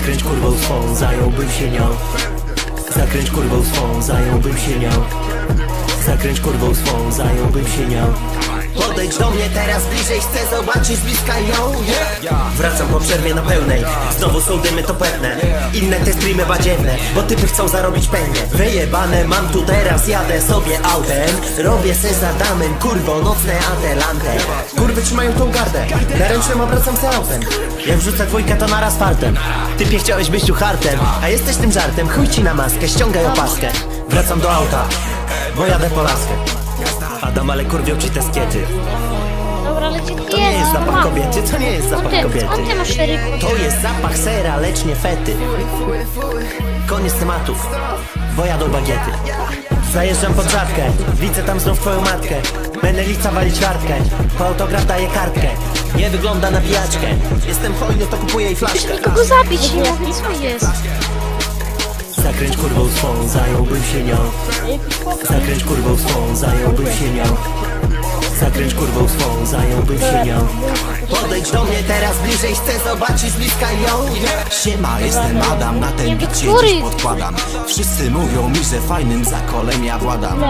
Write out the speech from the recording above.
Zakręć kurwą swą, zająłbym się nią. Zakręć kurwą swą, zająłbym się nią. Zakręć kurwą swą, zająłbym się nią Podejdź do mnie teraz bliżej, chcę zobaczyć bliska ją. Wracam po przerwie na pełnej. Znowu są dymy to pewne. Inne te streamy badziewne Bo typy chcą zarobić pęgę Wyjebane mam tu teraz, jadę sobie autem. Robię se za damem, kurwo, nocne adelante. Kurwy trzymają tą gardę. Na ręcznym obracam se autem. Jak wrzucę dwójkę to naraz fartem. Typie chciałeś być tu hartem A jesteś tym żartem, chuj ci na maskę, ściągaj opaskę. Wracam do auta, bo jadę po laskę Adam, ale kurwią ci te skiety. Dobra, To nie jest zapach kobiety, to nie jest zapach ty, kobiety. skąd ty masz? To jest zapach sera, lecz nie fety. Koniec tematów, bo jadą bagiety. Zajeżdżam pod żabkę, widzę tam znów twoją matkę. Menelica wali ćwiartkę, po autograf daje kartkę. Nie wygląda na pijaczkę, jestem hojny to kupuję jej flaszkę. Nikogo zabić nie mogę, co jest? Zakręć kurwą swą, zająłbym się nią. Zakręć kurwą swą, zająłbym się nią. Zakręć kurwą swą, zająłbym się nią. Podejdź do mnie teraz bliżej, chcę zobaczyć z bliska ją. Siema, jestem Adam, na ten bit się Który? dziś podkładam. Wszyscy mówią mi, że fajnym zakolem ja władam